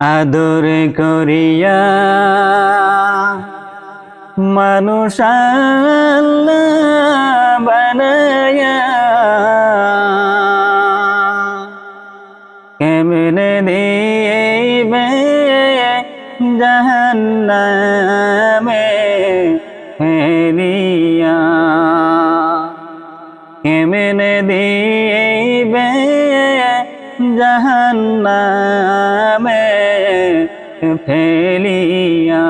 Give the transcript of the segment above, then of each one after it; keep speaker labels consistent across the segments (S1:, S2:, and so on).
S1: আদর করিয়া মানুষ বানায়া কেমনে দিবে জাহান্নামে হেলিয়া কেমনে দিবে জাহান্নামে ফেলিয়া।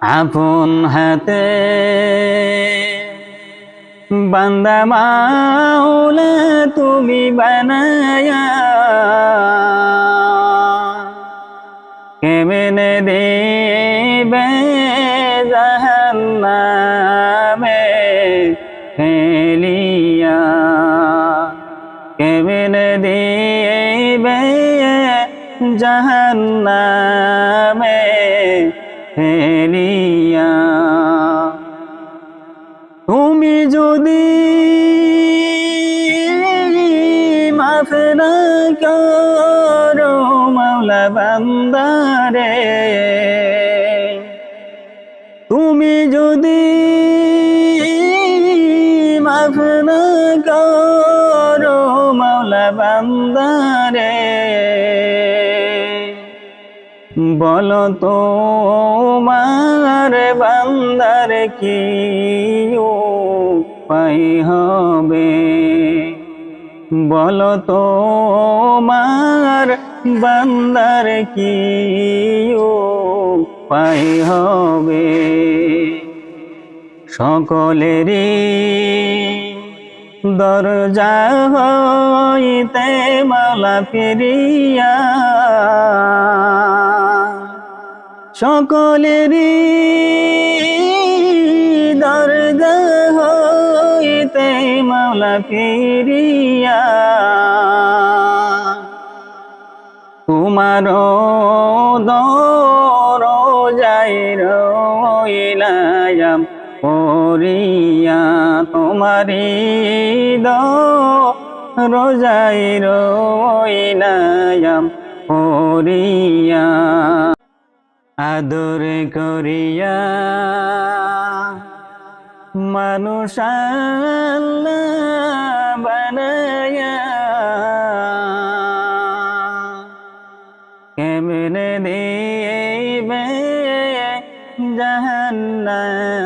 S1: আপন হাতে বান্দা মাওলা তুমি বানায়া। কেমনে দেবে জাহান্নামে ফেলিয়া। কেমনে দেবে জাহান্নামে ফেলিয়া তুমি যদি মাফ না করো মাওলা বান্দারে তুমি যদি বলো তো মার বান্দার কি পাই হবে? বলো তো মার বান্দার কি পাই হবে? সকলেরই দরজা হইতে মালা ফিরিয়া সকলেরই দরজা হইতে মালা ফিরিয়া। তোমার দর যাই রইলাম পরিয়া তোমারি দ রোজাই রইলাম পরিয়া আদর করিয়া মানুষ বানায়া কেমনে দিবে জাহান্নামে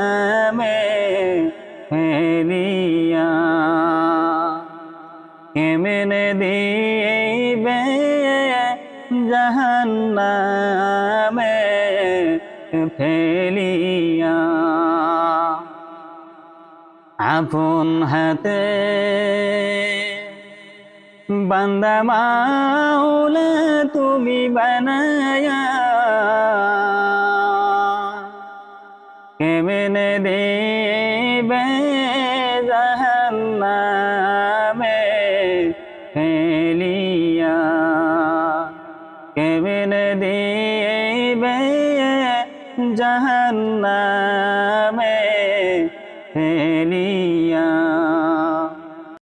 S1: কেমনে দিবে জাহান্নামে ফেলিয়া। আপন হাতে বান্দা মাওলা তুমি বানায়া। কেমনে দেবে জাহান্নামে ফেলি